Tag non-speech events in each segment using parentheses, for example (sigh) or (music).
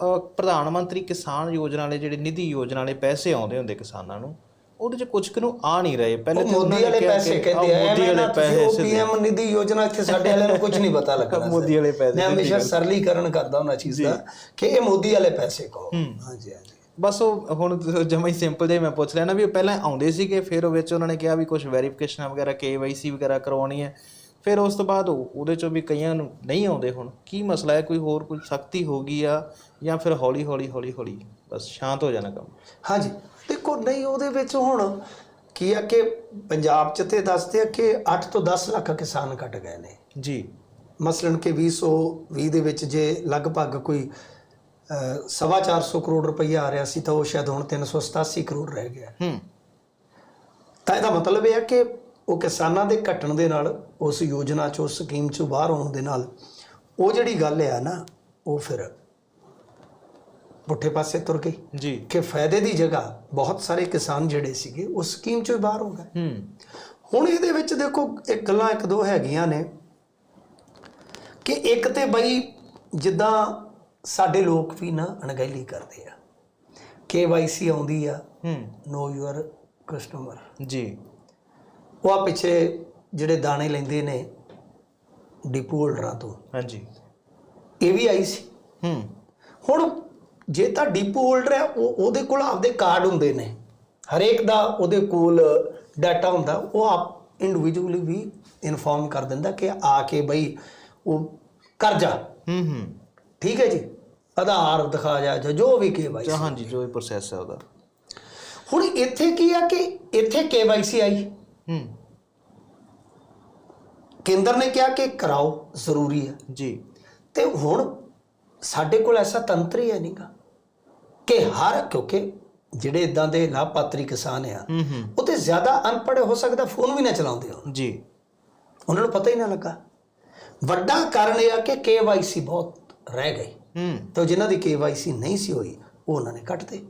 ਪ੍ਰਧਾਨ ਮੰਤਰੀ ਕਿਸਾਨ ਯੋਜਨਾ ਵਾਲੇ ਜਿਹੜੇ ਨਿਧੀ ਯੋਜਨਾ ਵਾਲੇ ਪੈਸੇ ਆਉਂਦੇ ਹੁੰਦੇ ਕਿਸਾਨਾਂ ਨੂੰ ਉਹਦੇ ਚ ਕੁਝ ਕੁ ਨੂੰ ਆ ਨਹੀਂ ਰਹੇ। ਪਹਿਲੇ ਤਾਂ ਮੋਦੀ ਵਾਲੇ ਪੈਸੇ ਕਹਿੰਦੇ ਆ ਮੋਦੀ ਵਾਲੇ ਪੈਸੇ। ਪੀਐਮ ਨਿਧੀ ਯੋਜਨਾ ਇੱਥੇ ਸਾਡੇ ਵਾਲਿਆਂ ਨੂੰ ਕੁਝ ਨਹੀਂ ਪਤਾ ਲੱਗਦਾ (laughs) ਮੋਦੀ ਵਾਲੇ ਪੈਸੇ, ਮੈਂ ਹਮੇਸ਼ਾ। ਸਰਲੀਕਰਨ ਕਰਦਾ ਉਹਨਾਂ ਚੀਜ਼ ਦਾ ਕਿ ਇਹ ਮੋਦੀ ਵਾਲੇ ਪੈਸੇ ਕਹੋ। ਹਾਂਜੀ ਹਾਂਜੀ। ਬਸ ਉਹ ਹੁਣ ਜਮਾ ਹੀ ਸਿੰਪਲ ਜਿਹਾ ਮੈਂ ਪੁੱਛ ਰਿਹਾ ਨਾ ਵੀ ਪਹਿਲਾਂ ਆਉਂਦੇ ਸੀਗੇ ਫਿਰ ਉਹ ਵਿੱਚ ਉਹਨਾਂ ਨੇ ਕਿਹਾ ਵੀ ਕੁਝ ਵੈਰੀਫਿਕੇਸ਼ਨ ਵਗੈਰਾ KYC ਵਗੈਰਾ ਕਰਵਾਉਣੀ ਹੈ। ਫਿਰ ਉਸ ਤੋਂ ਬਾਅਦ ਉਹ- ਉਹਦੇ ਚੋਂ ਵੀ ਕਈਆਂ ਨੂੰ ਨਹੀਂ ਆਉਂਦੇ ਹੁਣ। ਕੀ ਮਸਲਾ ਹੈ? ਕੋਈ ਹੋਰ ਕੋਈ ਸਖਤੀ ਹੋ ਗਈ ਆ ਜਾਂ ਫਿਰ ਹੌਲੀ ਹੌਲੀ ਹੌਲੀ ਹੌਲੀ ਬਸ ਸ਼ਾਂਤ ਹੋ ਜਾਣਾ ਕੰਮ? ਹਾਂਜੀ। ਦੇਖੋ ਨਹੀਂ ਉਹਦੇ ਵਿੱਚ ਹੁਣ ਕੀ ਆ ਕਿ ਪੰਜਾਬ ਚ ਤੇ ਦੱਸਦੇ ਆ ਕਿ 8 ਤੋਂ 10 ਲੱਖ ਕਿਸਾਨ ਕੱਟ ਗਏ ਨੇ। ਜੀ। ਮਸਲਨ ਕਿ 2020 ਦੇ ਵਿੱਚ ਜੇ ਲਗਭਗ ਕੋਈ ਸਵਾ 400 ਕਰੋੜ ਰੁਪਈਆ ਆ ਰਿਹਾ ਸੀ ਤਾਂ ਉਹ ਸ਼ਾਇਦ ਹੁਣ 387 ਕਰੋੜ ਰਹਿ ਗਿਆ। ਹੂੰ। ਤਾਂ ਇਹਦਾ ਮਤਲਬ ਇਹ ਹੈ ਕਿ ਉਹ ਕਿਸਾਨਾਂ ਦੇ ਘਟਣ ਦੇ ਨਾਲ ਉਸ ਯੋਜਨਾ ਚੋਂ ਉਸ ਸਕੀਮ ਚੋਂ ਬਾਹਰ ਆਉਣ ਦੇ ਨਾਲ ਉਹ ਜਿਹੜੀ ਗੱਲ ਆ ਨਾ ਉਹ ਫਿਰ ਪੁੱਠੇ ਪਾਸੇ ਤੁਰ ਗਈ ਜੀ। ਕਿ ਫਾਇਦੇ ਦੀ ਜਗ੍ਹਾ ਬਹੁਤ ਸਾਰੇ ਕਿਸਾਨ ਜਿਹੜੇ ਸੀਗੇ ਉਸ ਸਕੀਮ ਚੋਂ ਬਾਹਰ ਹੋ ਗਏ। ਹੂੰ। ਹੁਣ ਇਹਦੇ ਵਿੱਚ ਦੇਖੋ ਇੱਕ ਗੱਲਾਂ ਇੱਕ ਦੋ ਹੈਗੀਆਂ ਨੇ ਕਿ ਇੱਕ ਤੇ ਬਈ ਜਿੱਦਾਂ ਸਾਡੇ ਲੋਕ ਵੀ ਨਾ ਅਣਗਹਿਲੀ ਕਰਦੇ ਆ। KYC ਆਉਂਦੀ ਆ। ਹੂੰ। ਨੋ ਯੂਅਰ ਕਸਟਮਰ ਜੀ। ਉਹ ਆ ਪਿੱਛੇ ਜਿਹੜੇ ਦਾਣੇ ਲੈਂਦੇ ਨੇ ਡਿਪੂ ਹੋਲਡਰਾਂ ਤੋਂ। ਹਾਂਜੀ। ਇਹ ਵੀ ਆਈ ਸੀ। ਹੂੰ। ਹੁਣ ਜੇ ਤਾਂ ਡਿਪੂ ਹੋਲਡਰ ਹੈ ਉਹ ਉਹਦੇ ਕੋਲ ਆਪਦੇ ਕਾਰਡ ਹੁੰਦੇ ਨੇ। ਹਰੇਕ ਦਾ ਉਹਦੇ ਕੋਲ ਡਾਟਾ ਹੁੰਦਾ। ਉਹ ਆਪ ਇੰਡੀਵਿਜੂਅਲੀ ਵੀ ਇਨਫੋਰਮ ਕਰ ਦਿੰਦਾ ਕਿ ਆ ਕੇ ਬਈ ਉਹ ਕਰ ਜਾ। ਹੂੰ ਹੂੰ। ਠੀਕ ਹੈ ਜੀ? ਆਧਾਰ ਦਿਖਾ ਜਾ ਜਾਂ ਵੀ ਜਾਂ ਹਾਂਜੀ ਜੋ ਵੀ ਪ੍ਰੋਸੈਸ ਹੈ ਉਹਦਾ। ਹੁਣ ਇੱਥੇ ਕੀ ਆ ਕਿ ਇੱਥੇ KYC ਆਈ। ਕੇਂਦਰ ਨੇ ਕਿਹਾ ਕਿ ਕਰਾਓ ਜ਼ਰੂਰੀ ਹੈ। ਜੀ। ਤੇ ਹੁਣ ਸਾਡੇ ਕੋਲ ਐਸਾ ਤੰਤਰ ਹੀ ਹੈ ਨਹੀਂਗਾ ਕਿ ਹਰ ਕਿਉਂਕਿ ਜਿਹੜੇ ਇਦਾਂ ਦੇ ਲਾਭਪਾਤਰੀ ਕਿਸਾਨ ਆ ਹੂੰ ਹੂੰ। ਉਹ ਤੇ ਜ਼ਿਆਦਾ ਅਨਪੜ੍ਹ ਹੋ ਸਕਦਾ ਫੋਨ ਵੀ ਨਾ ਚਲਾਉਂਦੇ ਹੋ ਜੀ। ਉਹਨਾਂ ਨੂੰ ਪਤਾ ਹੀ ਨਾ ਲੱਗਾ। ਵੱਡਾ ਕਾਰਨ ਇਹ ਆ ਕਿ KYC ਬਹੁਤ ਰਹਿ ਗਈ। ਹੂੰ। ਤੇ ਜਿਨ੍ਹਾਂ ਦੀ KYC ਨਹੀਂ ਸੀ ਹੋਈ ਉਹ ਉਹਨਾਂ ਨੇ ਕੱਟਦੇ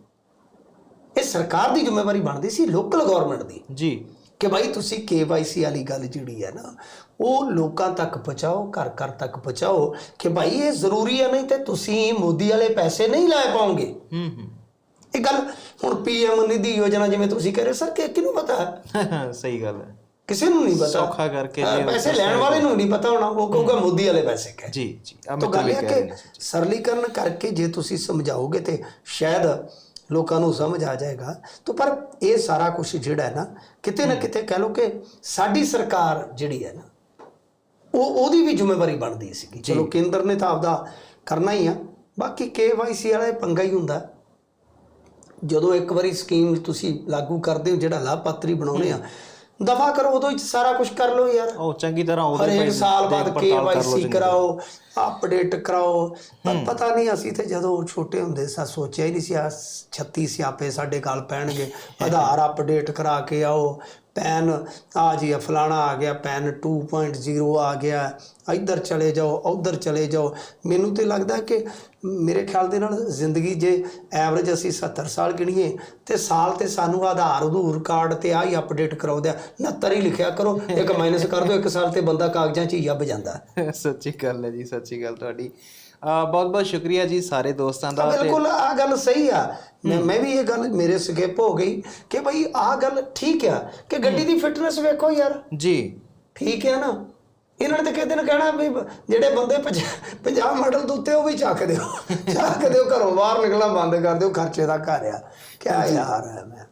ਇਹ ਸਰਕਾਰ ਦੀ ਜ਼ਿੰਮੇਵਾਰੀ ਬਣਦੀ ਸੀ ਲੋਕਲ ਗਵਰਨਮੈਂਟ ਦੀ। ਜੀ। ਕਿ ਭਾਈ ਤੁਸੀਂ KYC ਵਾਲੀ ਗੱਲ ਜਿਹੜੀ ਹੈ ਨਾ ਉਹ ਲੋਕਾਂ ਤੱਕ ਪਹੁੰਚਾਓ ਘਰ ਘਰ ਤੱਕ ਪਹੁੰਚਾਓ ਕਿ ਭਾਈ ਇਹ ਜ਼ਰੂਰੀ ਹੈ ਨਹੀਂ ਤੇ ਤੁਸੀਂ ਮੋਦੀ ਵਾਲੇ ਪੈਸੇ ਨਹੀਂ ਲੈ ਪਾਓਗੇ ਹੂੰ ਹੂੰ। ਇਹ ਗੱਲ ਹੁਣ ਪੀਐਮ ਨਿਧੀ ਯੋਜਨਾ ਜਿਵੇਂ ਤੁਸੀਂ ਕਹਿ ਰਹੇ ਸਰ ਕਿ ਕਿਹਨੂੰ ਪਤਾ? ਹੈ (laughs) ਸਹੀ ਗੱਲ ਹੈ। ਕਿਸੇ ਨੂੰ ਨਹੀਂ ਪਤਾ। ਸੌਖਾ ਕਰਕੇ ਪੈਸੇ ਲੈਣ ਵਾਲੇ ਨੂੰ ਨਹੀਂ ਪਤਾ ਹੋਣਾ ਉਹ ਕਹੂਗਾ ਮੋਦੀ ਵਾਲੇ ਪੈਸੇ ਕਹਿ ਜੀ ਜੀ ਆ ਮੈਂ ਗੱਲ ਹੈ ਕਿ ਸਰਲੀਕਰਨ ਕਰਕੇ ਜੇ ਤੁਸੀਂ ਸਮਝਾਓਗੇ ਤੇ ਸ਼ਾਇਦ ਲੋਕਾਂ ਨੂੰ ਸਮਝ ਆ ਜਾਏਗਾ। ਤਾਂ ਪਰ ਇਹ ਸਾਰਾ ਕੁਝ ਜਿਹੜਾ ਹੈ ਨਾ ਕਿਤੇ ਨਾ ਕਿਤੇ ਕਹਿ ਲਓ ਕਿ ਸਾਡੀ ਸਰਕਾਰ ਜਿਹੜੀ ਹੈ ਨਾ ਉਹ ਉਹਦੀ ਵੀ ਜ਼ਿੰਮੇਵਾਰੀ ਬਣਦੀ ਸੀਗੀ। ਚਲੋ ਕੇਂਦਰ ਨੇ ਤਾਂ ਆਪਦਾ ਕਰਨਾ ਹੀ ਆ। ਬਾਕੀ KYC ਵਾਲਾ ਪੰਗਾ ਹੀ ਹੁੰਦਾ। ਜਦੋਂ ਇੱਕ ਵਾਰੀ ਸਕੀਮ ਤੁਸੀਂ ਲਾਗੂ ਕਰਦੇ ਹੋ ਜਿਹੜਾ ਲਾਭਪਾਤਰੀ ਬਣਾਉਣੇ ਆ ਦਫਾ ਕਰੋ ਉਦੋਂ ਹੀ ਸਾਰਾ ਕੁਝ ਕਰ ਲਓ ਯਾਰ। ਉਹ ਚੰਗੀ ਤਰ੍ਹਾਂ ਉਹਦੇ ਹਰੇਕ ਸਾਲ ਬਾਅਦ ਚੰਗੀ ਕਰਾਓ ਅਪਡੇਟ ਕਰਾਓ। ਪਰ ਪਤਾ ਨਹੀਂ ਅਸੀਂ ਤੇ ਜਦੋਂ ਛੋਟੇ ਹੁੰਦੇ ਸਾਂ ਸੋਚਿਆ ਹੀ ਨਹੀਂ ਸੀ ਆ 36 ਸਿਆਪੇ ਸਾਡੇ ਗੱਲ ਪੈਣਗੇ (laughs) ਆਧਾਰ ਅਪਡੇਟ ਕਰਾ ਕੇ ਆਓ ਪੈਨ, ਆ ਜੀ ਆ ਫਲਾਣਾ ਆ ਗਿਆ, ਪੈਨ 2.0 ਆ ਗਿਆ। ਇੱਧਰ ਚਲੇ ਜਾਓ, ਉੱਧਰ ਚਲੇ ਜਾਓ। ਮੈਨੂੰ ਤੇ ਲੱਗਦਾ ਕਿ ਮੇਰੇ ਖਿਆਲ ਦੇ ਨਾਲ ਜ਼ਿੰਦਗੀ ਜੇ ਐਵਰੇਜ ਅਸੀਂ 70 ਸਾਲ ਗਿਣੀਏ, ਤੇ ਸਾਲ ਤੇ ਸਾਨੂੰ ਆਧਾਰ ਅਧੂਰ ਕਾਰਡ ਤੇ ਆ ਹੀ ਅਪਡੇਟ ਕਰਾਉਂਦੇ ਆ। 69 ਹੀ ਲਿਖਿਆ ਕਰੋ, ਇੱਕ ਮਾਈਨਸ ਕਰ ਦਿਓ, ਇੱਕ ਸਾਲ ਤੇ ਬੰਦਾ ਕਾਗਜ਼ਾਂ 'ਚ ਹੀ ਅੱਬ ਜਾਂਦਾ। ਸੱਚੀ ਗੱਲ ਹੈ ਜੀ, ਸੱਚੀ ਗੱਲ ਤੁਹਾਡੀ। ਬਹੁਤ ਬਹੁਤ ਸ਼ੁਕਰੀਆ ਜੀ ਸਾਰੇ ਦੋਸਤਾਂ ਦਾ ਬਿਲਕੁਲ ਆ ਗੱਲ ਸਹੀ ਆ। ਮੈਂ ਵੀ ਇਹ ਗੱਲ ਮੇਰੇ ਸਕਿਪ ਹੋ ਗਈ ਕਿ ਭਈ ਆ ਗੱਲ ਠੀਕ ਆ ਕਿ ਗੱਡੀ ਦੀ ਫਿਟਨੈਸ ਵੇਖੋ ਯਾਰ। ਜੀ। ਠੀਕ ਹੈ ਨਾ। ਇਹਨਾਂ ਨੇ ਤਾਂ ਕਿਸੇ ਦਿਨ ਕਹਿਣਾ ਵੀ ਜਿਹੜੇ ਬੰਦੇ 50 ਮਾਡਲ ਦੇ ਉੱਤੇ ਉਹ ਵੀ ਚੱਕ ਦਿਓ। (laughs) ਚੱਕ ਦਿਓ ਘਰੋਂ ਬਾਹਰ ਨਿਕਲਣਾ ਬੰਦ ਕਰ ਦਿਓ ਖਰਚੇ ਦਾ ਘਰ ਆ। ਕਿਆ ਯਾਰ ਹੈ ਮੈਂ।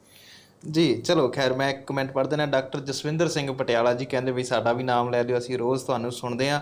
ਜੀ ਚਲੋ ਖੈਰ ਮੈਂ ਇੱਕ ਕਮੈਂਟ ਪੜ੍ਹ ਦੇਣਾ ਡਾਕਟਰ ਜਸਵਿੰਦਰ ਸਿੰਘ ਪਟਿਆਲਾ ਜੀ ਕਹਿੰਦੇ ਵੀ ਸਾਡਾ ਵੀ ਨਾਮ ਲੈ ਲਿਓ ਅਸੀਂ ਰੋਜ਼ ਤੁਹਾਨੂੰ ਸੁਣਦੇ ਆ